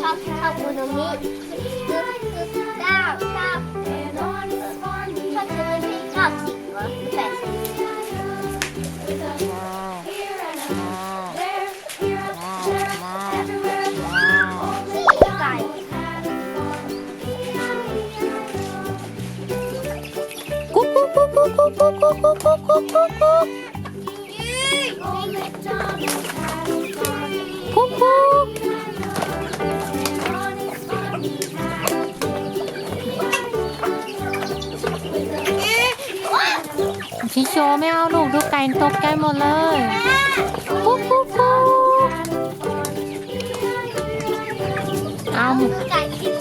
ชอบชอบโมโนมิเก้าเก้าชอบโมโนมิชอบสิบแปดสิบกุ๊กกุ๊กกุ๊กกุ๊กกุ๊กกุ๊กกุ๊กกุ๊กกุ๊กกุ๊กกุ๊ก Cuckoo! ชิโชไม่เอาลูกดูไก่ตกใจหมดเลยกุ๊กกุ๊กกุ๊กเอาไก่กิน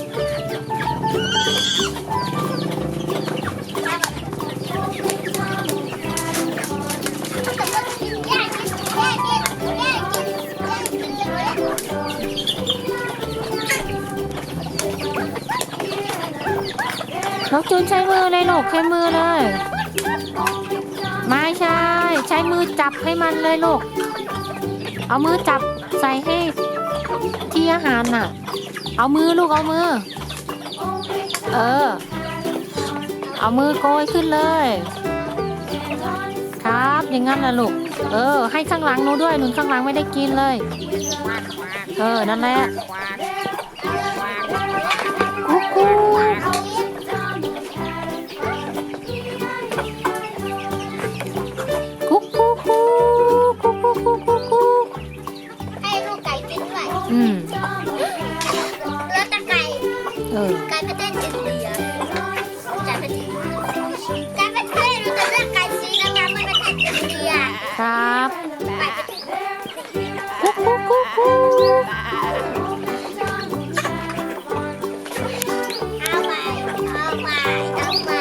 น้องจูนใช้มือเลยลูกใช้มือเลย ไม่ใช่ ใช้มือจับให้มันเลยลูก เอามือจับใส่ให้ที่อาหารน่ะ เอามือลูกเอามือ เออ เอามือโกยขึ้นเลย ครับอย่างงั้นนะลูก เออ ให้ข้างหลังหนูด้วยหนุนข้างหลังไม่ได้กินเลย เออ นั่นแหละ อืมแล้วก็ไก่เออไก่ประเทศอินเดียไก่ประเทศไก่ประเทศเราจะเลือกไก่สีน้ำตาลไม่ประเทศอินเดียครับไก่ประเทศกุ๊กกุ๊กกุ๊กกุ๊กเอาไปเอาไปเอาไป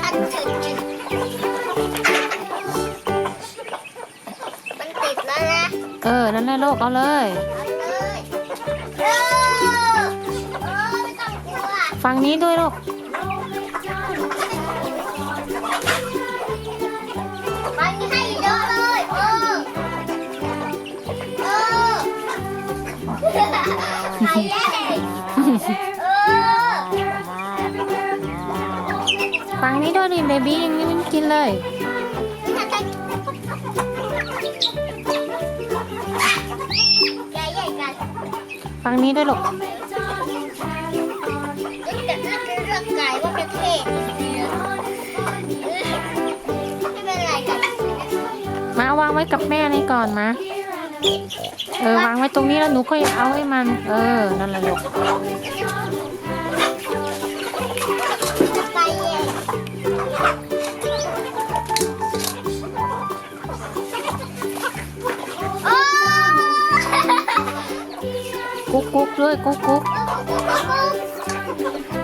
ขั้นถึงมันติดแล้วนะ เออ นั่นแหละลูกเอาเลย ฝั่งนี้ด้วยลูกมันให้เยอะเลยเออเออไข่แรกเออฝั่งนี้ด้วยดิเบบี้ยังไม่กินเลยใหญ่ใหญ่กันฝั่งนี้ด้วยลูก ประเทศไม่เป็นไรกันมาวางไว้กับแม่นี่ก่อนมา เออวางไว้ตรงนี้แล้วหนูค่อยเอาให้มัน เออ นั่นแหละลูกไก่ใหญ่โอ้กุ๊กกุ๊กด้วยกุ๊กกุ๊กเ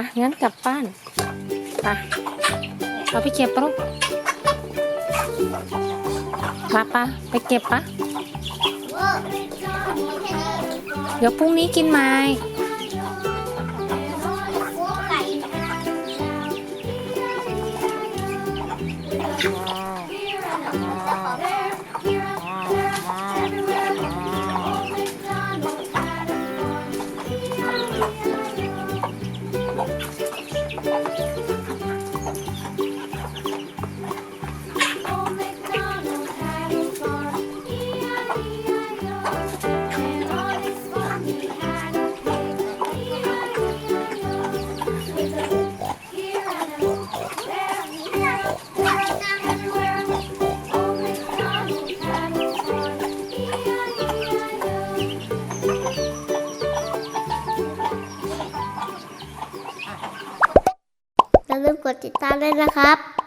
ะงั้นกลับบ้านไปเราไปเก็บปะลูกปะปะไปเก็บปะเวอร์ไม่ใช่เลยเดี๋ยวพรุ่งนี้กินไม้ ดติดตามด้วยนะครับ